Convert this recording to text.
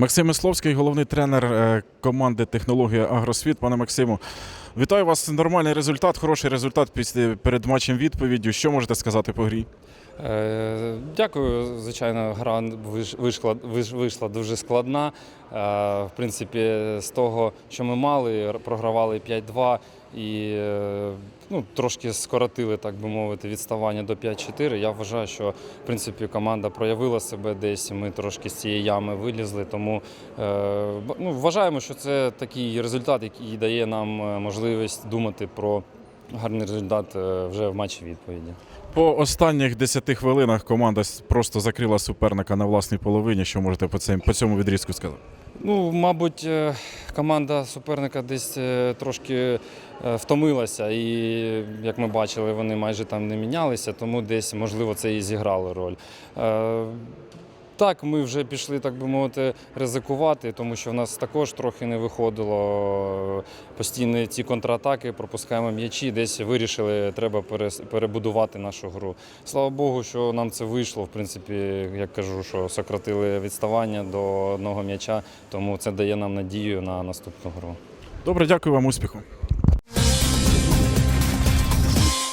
Максим Мисловський, головний тренер е, команди технологія Агросвіт. Пане Максиму, вітаю вас. Нормальний результат, хороший результат перед матчем відповіддю. Що можете сказати по грі? Е, Дякую. Звичайно, гра вийшла, вийшла дуже складна. Е, В принципі, з того, що ми мали, програвали 5-2 і ну, трошки скоротили, так би мовити, відставання до 5-4. Я вважаю, що в принципі команда проявила себе десь. Ми трошки з цієї ями вилізли. Тому е, ну, вважаємо, що це такий результат, який дає нам е, можливість думати про гарний результат е, вже в матчі відповіді. По останніх 10 хвилинах команда просто закрила суперника на власній половині. Що можете по цьому відрізку сказати? Ну, мабуть, е, команда суперника десь е, трошки е, втомилася, і як ми бачили, вони майже там не мінялися, тому десь, можливо, це і зіграло роль. Так, ми вже пішли, так би мовити, ризикувати, тому що в нас також трохи не виходило. Постійні ці контратаки, пропускаємо м'ячі, десь вирішили, треба перебудувати нашу гру. Слава Богу, що нам це вийшло. В принципі, як кажу, що сократили відставання до одного м'яча, тому це дає нам надію на наступну гру. Добре, дякую вам, успіху.